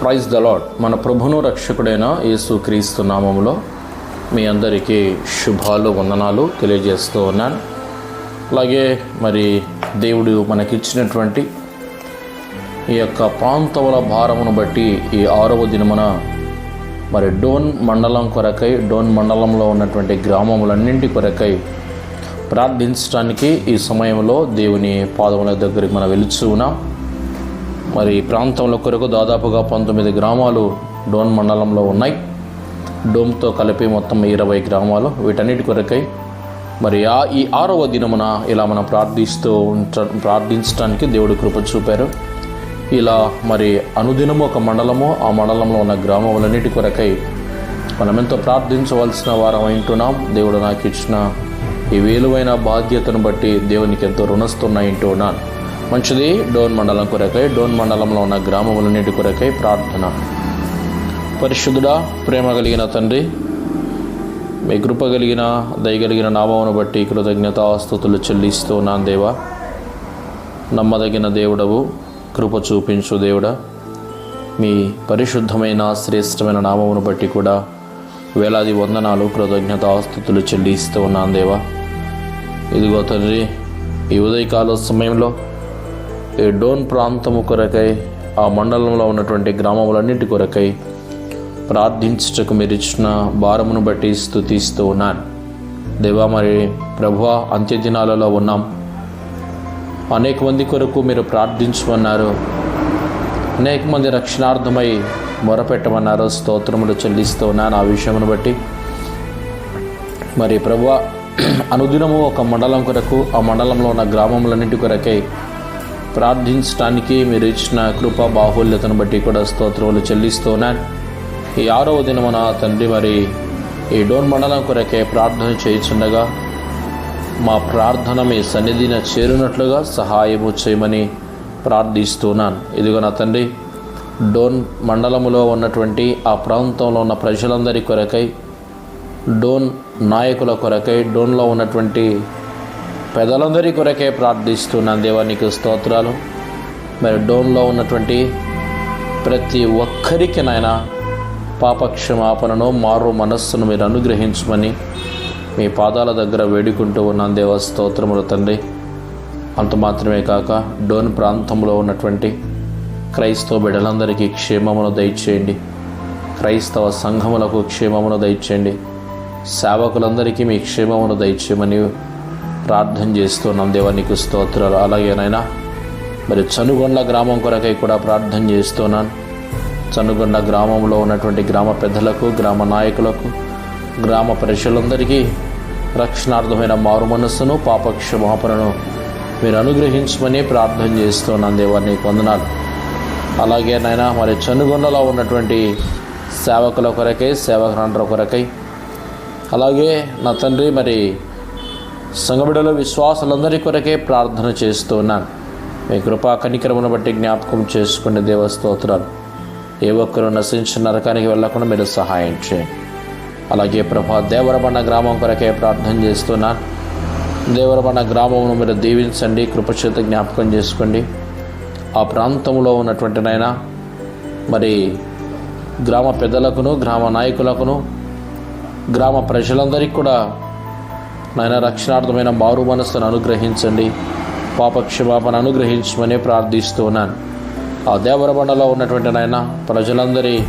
Praise the lord మన ప్రభును రక్షకుడైన యేసు క్రీస్తు నామములో మీ అందరికీ శుభాలు వందనాలు తెలియజేస్తూ ఉన్నాను. అలాగే మరి దేవుడు మనకిచ్చినటువంటి ఈ యొక్క ప్రాంతముల భారమును బట్టి ఈ ఆరవ దినమున మరి డోన్ మండలం కొరకై డోన్ మండలంలో ఉన్నటువంటి గ్రామములన్నింటి కొరకై ప్రార్థించడానికి ఈ సమయంలో దేవుని పాదముల దగ్గరికి మనం వెలుచు ఉన్నాం మరి ఈ ప్రాంతంలో కొరకు దాదాపుగా పంతొమ్మిది గ్రామాలు డోన్ మండలంలో ఉన్నాయి. డోమ్తో కలిపి మొత్తం ఇరవై గ్రామాలు వీటన్నిటి కొరకై మరి ఆ ఈ ఆరవ దినమున ఇలా మనం ప్రార్థిస్తూ ఉంట ప్రార్థించడానికి దేవుడు కృప చూపారు. ఇలా మరి అనుదినము ఒక మండలము ఆ మండలంలో ఉన్న గ్రామములన్నిటి కొరకై మనం ఎంతో ప్రార్థించవలసిన వారం వింటున్నాం దేవుడు నాకు ఇచ్చిన ఈ వేలువైన బాధ్యతను బట్టి దేవునికి ఎంతో రుణస్తున్నా వింటున్నాను మంచిది. డోన్ మండలం కొరకై డోన్ మండలంలో ఉన్న గ్రామములన్నిటి కొరకై ప్రార్థన. పరిశుద్ధుడా ప్రేమ కలిగిన తండ్రి మీ కృప కలిగిన దయగలిగిన నామమును బట్టి కృతజ్ఞతాస్తుతులు చెల్లిస్తూ ఉన్నాను దేవా. నమ్మదగిన దేవుడవు కృప చూపించు దేవుడా. మీ పరిశుద్ధమైన శ్రేష్టమైన నామమును బట్టి కూడా వేలాది వందనాలు కృతజ్ఞతాస్తుతులు చెల్లిస్తూ ఉన్నాను దేవా. ఇదిగో తండ్రి ఈ ఉదయకాల సమయంలో ఈ డోన్ ప్రాంతము కొరకై ఆ మండలంలో ఉన్నటువంటి గ్రామములన్నిటి కొరకై ప్రార్థించుటకు మీరు ఇచ్చిన భారమును బట్టి స్థుతిస్తూ ఉన్నాను. దేవా మరి ప్రభు అంత్యదినాలలో ఉన్నాం. అనేక మంది కొరకు మీరు ప్రార్థించమన్నారు. అనేక మంది రక్షణార్థమై మొరపెట్టమన్నారు. స్తోత్రములు చెల్లిస్తూ ఉన్నాను ఆ విషయమును బట్టి. మరి ప్రభు అనుదినము ఒక మండలం కొరకు ఆ మండలంలో ఉన్న గ్రామములన్నింటి కొరకై ప్రార్థించడానికి మీరు ఇచ్చిన కృప బాహుల్యతను బట్టి కూడా స్తోత్రములు చెల్లిస్తూ ఉన్నాను. ఈ ఆరవ దినమున తండ్రి మరి ఈ డోన్ మండలం కొరకే ప్రార్థన చేయుచుండగా మా ప్రార్థన మీ సన్నిధిన చేరినట్లుగా సహాయము చేయమని ప్రార్థిస్తున్నాను ఇదిగో నా తండ్రి డోన్ మండలములో ఉన్నటువంటి ఆ ప్రాంతంలో ఉన్న ప్రజలందరి కొరకై డోన్ నాయకుల కొరకై డోన్లో ఉన్నటువంటి పెదలందరి కొరకే ప్రార్థిస్తున్నాను దేవానికి స్తోత్రాలు. మరి డోన్లో ఉన్నటువంటి ప్రతి ఒక్కరికి నాయన పాపక్షమాపణను మారు మనస్సును మీరు అనుగ్రహించమని మీ పాదాల దగ్గర వేడుకుంటూ ఉన్నాను దేవ స్తోత్రములు తండ్రి. అంత మాత్రమే కాక డోన్ ప్రాంతంలో ఉన్నటువంటి క్రైస్తవ బిడ్డలందరికీ క్షేమమును దయచేయండి. క్రైస్తవ సంఘములకు క్షేమమును దయచేయండి. సేవకులందరికీ మీ క్షేమమును దయచేయమని ప్రార్థన చేస్తున్నాం దేవానికి స్తోత్రాలు. అలాగేనైనా మరి చనుగొండ గ్రామం కొరకై కూడా ప్రార్థన చేస్తున్నాను చనుగొండ గ్రామంలో ఉన్నటువంటి గ్రామ పెద్దలకు గ్రామ నాయకులకు గ్రామ ప్రజలందరికీ రక్షణార్థమైన మారు మనస్సును పాపక్షమాపణను మీరు అనుగ్రహించమని ప్రార్థన చేస్తున్నాను దేవాన్ని వందనాలు. అలాగే నాయన మరి చనుగొండలో ఉన్నటువంటి సేవకుల కొరకై సేవకులందరి కొరకై అలాగే నా తండ్రి మరి సంగబిడలో విశ్వాసులందరి కొరకే ప్రార్థన చేస్తున్నాను. మీ కృపా కనికరమును బట్టి జ్ఞాపకం చేసుకునే దేవస్తోత్రాలు ఏ ఒక్కరూ నశించిన నరకానికి వెళ్ళకుండా మీరు సహాయం చేయండి. అలాగే ప్రభా దేవరబండ గ్రామం కొరకే ప్రార్థన చేస్తున్నాను. దేవరబండ గ్రామమును మీరు దీవించండి కృపచేత జ్ఞాపకం చేసుకోండి. ఆ ప్రాంతంలో ఉన్నటువంటి నాయన మరి గ్రామ పెద్దలకును గ్రామ నాయకులకును గ్రామ ప్రజలందరికీ కూడా నాయన రక్షణార్థమైన మారు మనస్సును అనుగ్రహించండి. పాపక్షమాపణ అనుగ్రహించమని ప్రార్థిస్తూ ఉన్నాను ఆ దేవరబండలో ఉన్నటువంటి నాయన ప్రజలందరి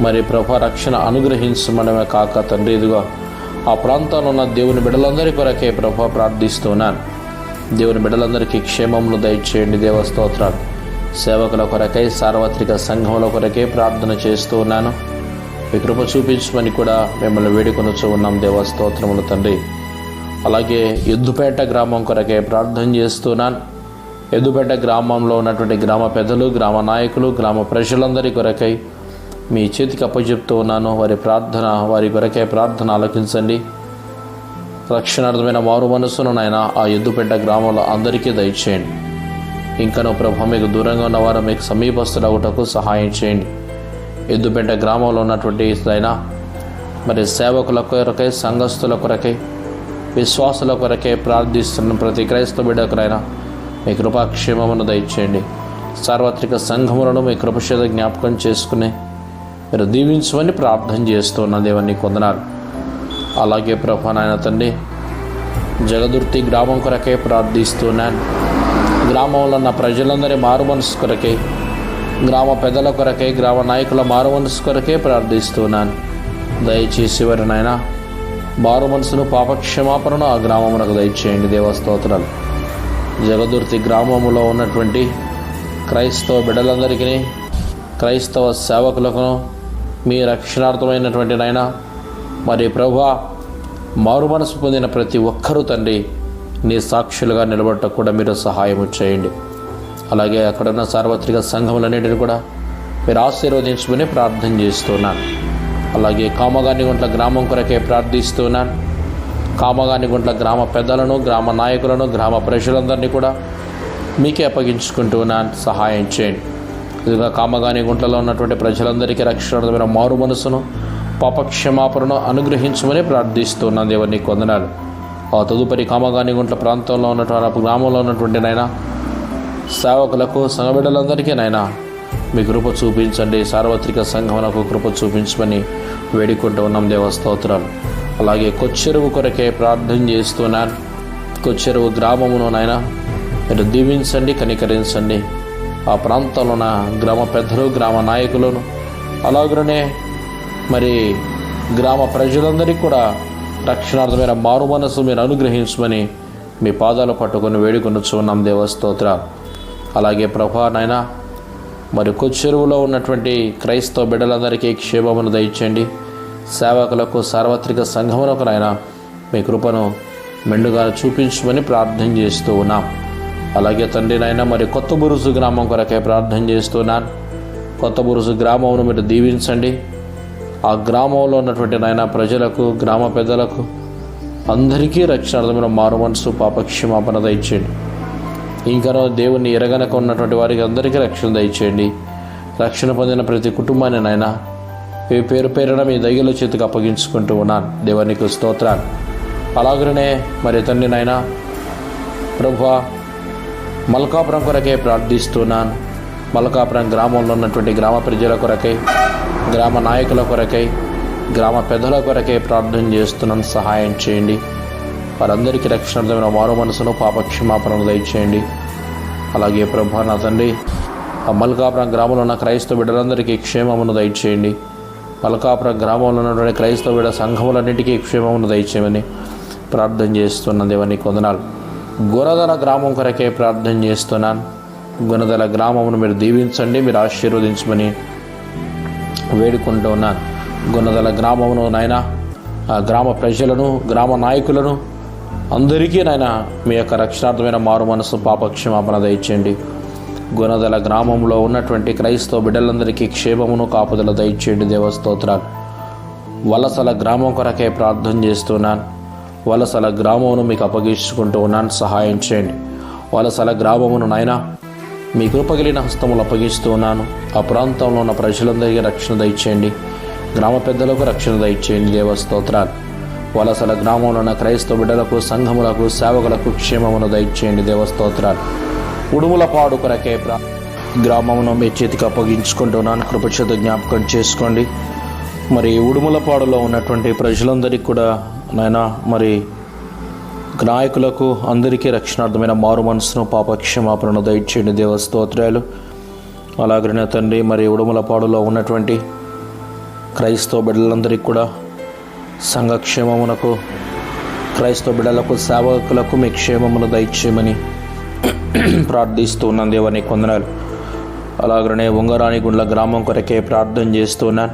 మరి ప్రభ రక్షణ అనుగ్రహించమనమే కాక తండ్రి ఇదిగో ఆ ప్రాంతంలో ఉన్న దేవుని బిడ్డలందరి కొరకే ప్రభ ప్రార్థిస్తున్నాను. దేవుని బిడ్డలందరికీ క్షేమమును దయచేయండి దేవస్తోత్రాలు సేవకుల కొరకై సార్వత్రిక సంఘముల కొరకే ప్రార్థన చేస్తూ ఉన్నాను మీ కృప చూపించమని కూడా మిమ్మల్ని వేడుకొనొచ్చు ఉన్నాం దేవస్తోత్రములు తండ్రి. అలాగే ఎద్దుపేట గ్రామం కొరకే ప్రార్థన చేస్తున్నాను. ఎద్దుపేట గ్రామంలో ఉన్నటువంటి గ్రామ పెద్దలు గ్రామ నాయకులు గ్రామ ప్రజలందరి కొరకై మీ చేతికి అప్పచెప్తూ ఉన్నాను. వారి ప్రార్థన వారి కొరకే ప్రార్థన ఆలకించండి. రక్షణార్థమైన మారు మనస్సును నాయన ఆ ఎద్దుపేట గ్రామంలో అందరికీ దయచేయండి. ఇంకనూ ప్రభు మీకు దూరంగా ఉన్నవారు మీకు సమీపస్తులవుటకు సహాయం చేయండి. ఎద్దుపేట గ్రామంలో ఉన్నటువంటి అయినా మరి సేవకుల కొరకై సంఘస్థుల కొరకై విశ్వాసుల కొరకే ప్రార్థిస్తున్న ప్రతి క్రైస్తవ బిడ్డకునైనా మీ కృపాక్షేమమును దయచేయండి. సార్వత్రిక సంఘములను మీ కృపశేద జ్ఞాపకం చేసుకుని మీరు దీవించమని ప్రార్థన చేస్తున్న దేవన్ని కొందనాలు. అలాగే ప్రభా నాయన తండ్రి జగదుర్తి గ్రామం కొరకే ప్రార్థిస్తున్నాను గ్రామంలో ఉన్న ప్రజలందరి మారు మనసు కొరకే గ్రామ పెద్దల కొరకే గ్రామ నాయకుల మారు మనసు కొరకే ప్రార్థిస్తున్నాను దయచేసి వారి మారు మనసును పాపక్షమాపణను ఆ గ్రామమునకు దయచేయండి. దేవస్తోత్రాలు జగదుర్తి గ్రామములో ఉన్నటువంటి క్రైస్తవ బిడ్డలందరికీ క్రైస్తవ సేవకులకు మీ రక్షణార్థమైనటువంటి నాయన మరి ప్రభా మారు మనసు పొందిన ప్రతి ఒక్కరూ తండ్రి నీ సాక్షులుగా నిలబడటం కూడా మీరు సహాయం చేయండి. అలాగే అక్కడున్న సార్వత్రిక సంఘములన్నింటినీ కూడా మీరు ఆశీర్వదించుకుని ప్రార్థన చేస్తున్నాను. అలాగే కామగానిగుంట్ల గ్రామం కొరకే ప్రార్థిస్తున్నాను కామగానిగుంట్ల గ్రామ పెద్దలను గ్రామ నాయకులను గ్రామ ప్రజలందరినీ కూడా మీకే అప్పగించుకుంటున్నాను సహాయం చేయండి. ఇదిగా కామగానిగుంట్లలో ఉన్నటువంటి ప్రజలందరికీ రక్షణ మారు మనసును పాపక్షమాపణను అనుగ్రహించమని ప్రార్థిస్తున్నాను దేవుని కొందనాలు. ఆ తదుపరి కామగాని గుంట్ల ప్రాంతంలో ఉన్నటువంటి గ్రామంలో ఉన్నటువంటి నాయన సేవకులకు సంఘబిడ్డలందరికీ నైనా మీ కృప చూపించండి. సార్వత్రిక సంఘమునకు కృప చూపించమని వేడుకుంటూ ఉన్నాం. దేవస్తోత్రాలు అలాగే కొచ్చెరువు కొరకే ప్రార్థన చేస్తున్నాను కొచ్చెరువు గ్రామమును నాయన మీరు దీవించండి కనికరించండి. ఆ ప్రాంతంలో ఉన్న గ్రామ పెద్దలు గ్రామ నాయకులను అలాగనే మరి గ్రామ ప్రజలందరికీ కూడా రక్షణార్థమైన మారు మనసు మీరు అనుగ్రహించమని మీ పాదాలు పట్టుకొని వేడుకొని చూన్నాం దేవస్తోత్ర అలాగే ప్రభా మరి కొచ్చెరువులో ఉన్నటువంటి క్రైస్తవ బిడ్డలందరికీ క్షేమమును దయచేయండి. సేవకులకు సార్వత్రిక సంఘములకు నాయన మీ కృపను మెండుగా చూపించమని ప్రార్థన చేస్తూ ఉన్నాం. అలాగే తండ్రి నాయన మరి కొత్త బురుసు గ్రామం కొరకే ప్రార్థన చేస్తున్నాను కొత్త బురుసు గ్రామంను మీరు దీవించండి. ఆ గ్రామంలో ఉన్నటువంటి నాయన ప్రజలకు గ్రామ పెద్దలకు అందరికీ రక్షణార్థమైన మారు మనసు పాపక్షమాపణ దయచేయండి. ఇంకనో దేవుణ్ణి ఎరగనక ఉన్నటువంటి వారికి అందరికీ రక్షణ దయచేయండి. రక్షణ పొందిన ప్రతి కుటుంబాన్ని నాయన మీ పేరు పేరున మీ దయ్యల చేతికి అప్పగించుకుంటూ ఉన్నాను. దేవునికి స్తోత్రాలు. అలాగనే మరి తండ్రి నాయన ప్రభా మల్కాపురం కొరకే ప్రార్థిస్తున్నాను. మల్కాపురం గ్రామంలో ఉన్నటువంటి గ్రామ ప్రజల కొరకై గ్రామ నాయకుల కొరకై గ్రామ పెద్దల కొరకే ప్రార్థన చేస్తున్నాను. సహాయం చేయండి. వారందరికీ రక్షణార్థమైన మారు మనసును పాపక్షమాపణను దయచేయండి. అలాగే ప్రభా నా తండ్రి ఆ మల్కాపురం గ్రామంలో ఉన్న క్రైస్తవ బిడ్డలందరికీ క్షేమమును దయచేయండి. మల్కాపురం గ్రామంలో ఉన్నటువంటి క్రైస్తవ బిడ్డ సంఘములన్నిటికీ క్షేమమును దయచేయమని ప్రార్థన చేస్తున్న దేవని కొందనాలు గురదల గ్రామం కొరకే ప్రార్థన చేస్తున్నాను. గుణదల గ్రామమును మీరు దీవించండి మీరు ఆశీర్వదించమని వేడుకుంటూ ఉన్నాను. గుణదల గ్రామమును నాయన ఆ గ్రామ ప్రజలను గ్రామ నాయకులను అందరికీ నాయన మీ యొక్క రక్షణార్థమైన మారు మనసు పాపక్షమాపణ దయచేయండి. గుణదల గ్రామంలో ఉన్నటువంటి క్రైస్తవ బిడ్డలందరికీ క్షేమమును కాపుదల దయచేయండి దేవస్తోత్రాలు వలసల గ్రామం కొరకే ప్రార్థన చేస్తున్నాను వలసల గ్రామమును మీకు అప్పగించుకుంటూ ఉన్నాను. సహాయం చేయండి. వలసల గ్రామమును నాయన మీ కృపగిలిన హస్తములు అప్పగిస్తూ ఉన్నాను. ఆ ప్రాంతంలో ఉన్న ప్రజలందరికీ రక్షణ దయచేయండి. గ్రామ పెద్దలకు రక్షణ దయచేయండి దేవస్తోత్రాలు వలసల గ్రామంలో ఉన్న క్రైస్తవ బిడ్డలకు సంఘములకు సేవకులకు క్షేమమును దయచేయండి. దేవస్తోత్రాలు ఉడుముల పాడు కొరకే గ్రామమును మీ చేతికి అప్పగించుకుంటున్నాను. కృపచేత జ్ఞాపకం చేసుకోండి. మరి ఉడుములపాడులో ఉన్నటువంటి ప్రజలందరికీ కూడా నాయన మరి నాయకులకు అందరికీ రక్షణార్థమైన మారు మనసును పాపక్షమాపణను దయచేయండి. దేవస్తోత్రాలు అలాగనే తండ్రి మరి ఉడుములపాడులో ఉన్నటువంటి క్రైస్తవ బిడ్డలందరికీ కూడా సంఘక్షేమమునకు క్రైస్తవ బిడలకు సేవకులకు మీ క్షేమమును దయచేయమని ప్రార్థిస్తూ ఉన్నాను దేవని కొందనాలు. అలాగనే ఉంగరాణిగుండ్ల గ్రామం కొరకే ప్రార్థన చేస్తున్నాను.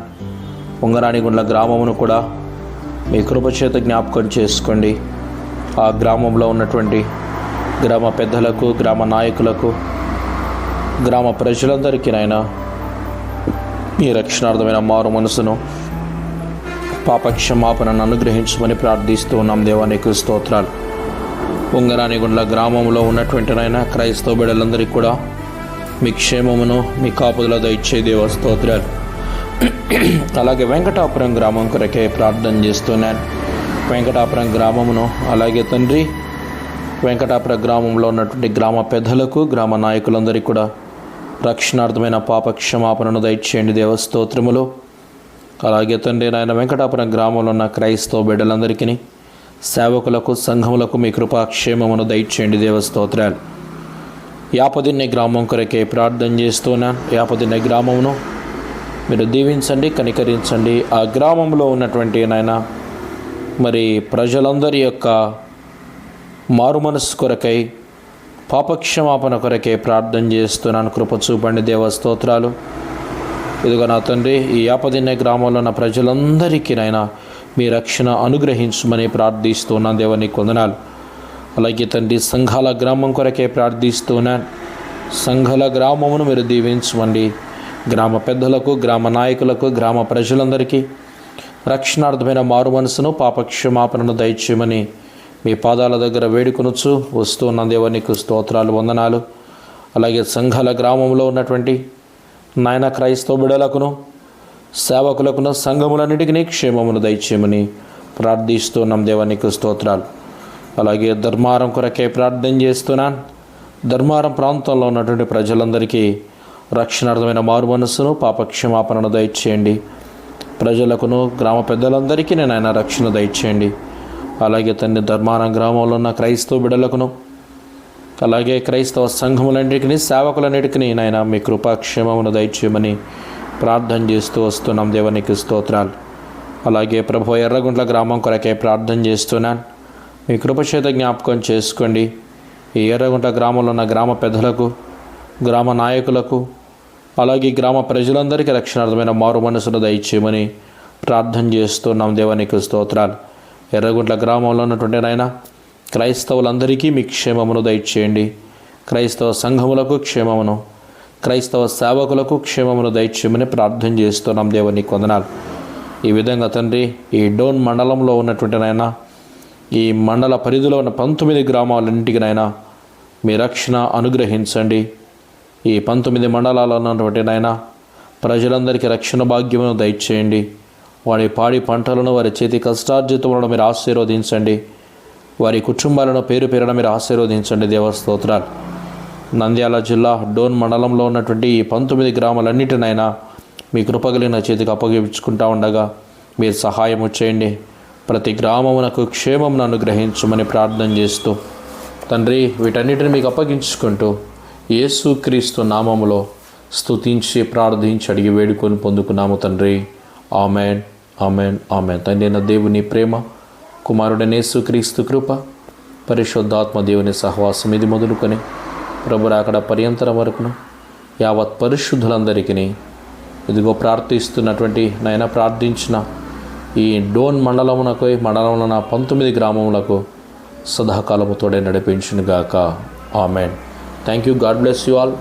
ఉంగరాణిగుండ్ల గ్రామమును కూడా మీ కృపచేత జ్ఞాపకం చేసుకోండి. ఆ గ్రామంలో ఉన్నటువంటి గ్రామ పెద్దలకు గ్రామ నాయకులకు గ్రామ ప్రజలందరికీ నాయన మీ రక్షణార్థమైన మారు మనసును పాపక్షమాపణను అనుగ్రహించమని ప్రార్థిస్తూ ఉన్నాం. దేవానికి స్తోత్రాలు. ఉంగరానిగుండ్ల గ్రామంలో ఉన్నటువంటి నాయన క్రైస్తవ బిడ్డలందరికీ కూడా మీ క్షేమమును మీ కాపుదల దయచే దేవ స్తోత్రాలు. అలాగే వెంకటాపురం గ్రామం కొరకే ప్రార్థన చేస్తున్నాను. వెంకటాపురం గ్రామమును అలాగే తండ్రి వెంకటాపురం గ్రామంలో ఉన్నటువంటి గ్రామ పెద్దలకు గ్రామ నాయకులందరికీ కూడా రక్షణార్థమైన పాప క్షమాపణను దయచేయండి దేవస్తోత్రములు అలాగే తండ్రి నాయన వెంకటాపురం గ్రామంలో ఉన్న క్రైస్తవ బిడ్డలందరికీ సేవకులకు సంఘములకు మీ కృపాక్షేమమును దయచేయండి. దేవస్తోత్రాలు యాపదిన్నె గ్రామం కొరకే ప్రార్థన చేస్తున్నాను యాపదిన్నె గ్రామమును మీరు దీవించండి కనికరించండి. ఆ గ్రామంలో ఉన్నటువంటి నాయన మరి ప్రజలందరి యొక్క మారు మనస్సు కొరకై పాపక్షమాపణ కొరకే ప్రార్థన చేస్తున్నాను. కృప చూపండి దేవస్తోత్రాలు ఇదిగో నా తండ్రి ఈ యాపదిన్న గ్రామంలో ఉన్న ప్రజలందరికీ నాయన మీ రక్షణ అనుగ్రహించమని ప్రార్థిస్తున్నాను దేవుని కొందనాలు అలాగే తండ్రి సంఘాల గ్రామం కొరకే ప్రార్థిస్తున్నాను సంఘాల గ్రామమును మీరు దీవించమండి గ్రామ పెద్దలకు గ్రామ నాయకులకు గ్రామ ప్రజలందరికీ రక్షణార్థమైన మారు మనసును పాపక్షమాపణను దయచేయమని మీ పాదాల దగ్గర వేడుకొనొచ్చు వస్తున్న దేవునికి స్తోత్రాలు వందనాలు. అలాగే సంఘాల గ్రామంలో ఉన్నటువంటి నాయన క్రైస్తవ బిడలకును సేవకులకును సంఘములన్నిటికీ క్షేమమును దయచేయమని ప్రార్థిస్తున్నాం దేవానికి స్తోత్రాలు. అలాగే ధర్మారం కొరకే ప్రార్థన చేస్తున్నాను ధర్మారం ప్రాంతంలో ఉన్నటువంటి ప్రజలందరికీ రక్షణార్థమైన మారు మనస్సును పాపక్షమాపణను దయచేయండి. ప్రజలకును గ్రామ పెద్దలందరికీ నేను ఆయన రక్షణ దయచేయండి. అలాగే తన్ని ధర్మారం గ్రామంలో ఉన్న క్రైస్తవ బిడలకును అలాగే క్రైస్తవ సంఘములన్నిటికీ సేవకులన్నిటికీ నాయన మీ కృపాక్షేమమును దయచేయమని ప్రార్థన చేస్తూ వస్తున్నాం దేవానికి స్తోత్రాలు. అలాగే ప్రభు ఎర్రగుంట్ల గ్రామం కొరకే ప్రార్థన చేస్తున్నాను. మీ కృపచేత జ్ఞాపకం చేసుకోండి. ఈ ఎర్రగుంట గ్రామంలో ఉన్న గ్రామ పెద్దలకు గ్రామ నాయకులకు అలాగే గ్రామ ప్రజలందరికీ రక్షణార్థమైన మారు మనసును దయచేయమని ప్రార్థన చేస్తున్నాం దేవానికి స్తోత్రాలు. ఎర్రగుంట్ల గ్రామంలో ఉన్నటువంటి నాయన క్రైస్తవులందరికీ మీ క్షేమమును దయచేయండి. క్రైస్తవ సంఘములకు క్షేమమును క్రైస్తవ సేవకులకు క్షేమమును దయచేయమని ప్రార్థన చేస్తున్నాం దేవుని కొందనాలు. ఈ విధంగా తండ్రి ఈ డోన్ మండలంలో ఉన్నటువంటి నాయన ఈ మండల పరిధిలో ఉన్న పంతొమ్మిది గ్రామాలన్నింటికినైనా మీ రక్షణ అనుగ్రహించండి. ఈ పంతొమ్మిది మండలాల్లో ఉన్నటువంటి నాయన ప్రజలందరికీ రక్షణ భాగ్యమును దయచేయండి. వారి పాడి పంటలను వారి చేతి కష్టార్జితములను మీరు ఆశీర్వదించండి. వారి కుటుంబాలను పేరు పేరున మీరు ఆశీర్వదించండి దేవస్తోత్రాలు నంద్యాల జిల్లా డోన్ మండలంలో ఉన్నటువంటి ఈ పంతొమ్మిది గ్రామాలన్నిటినైనా మీ కృపగలిగిన చేతికి అప్పగించుకుంటా ఉండగా మీరు సహాయము చేయండి. ప్రతి గ్రామమునకు క్షేమమును అనుగ్రహించమని ప్రార్థన చేస్తూ తండ్రి వీటన్నిటిని మీకు అప్పగించుకుంటూ యేసుక్రీస్తు నామములో స్తుతించి ప్రార్థించి అడిగి వేడుకొని పొందుకున్నాము తండ్రి. Amen amen amen. తండ్రి అయిన దేవుని ప్రేమ కుమారుడనే యేసుక్రీస్తు కృప పరిశుద్ధాత్మ దేవుని సహవాసం ఇది మొదలుకొని ప్రభురాకడ అక్కడ పర్యంతరం వరకును యావత్ పరిశుద్ధులందరికీ ఇదిగో ప్రార్థిస్తున్నటువంటి నాయన ప్రార్థించిన ఈ డోన్ మండలమునకు మండలంలో నా పంతొమ్మిది గ్రామములకు సదాకాలముతోడే నడిపించునుగాక. Amen. Thank you God bless you all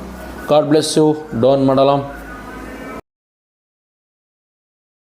God bless you Dhone మండలం.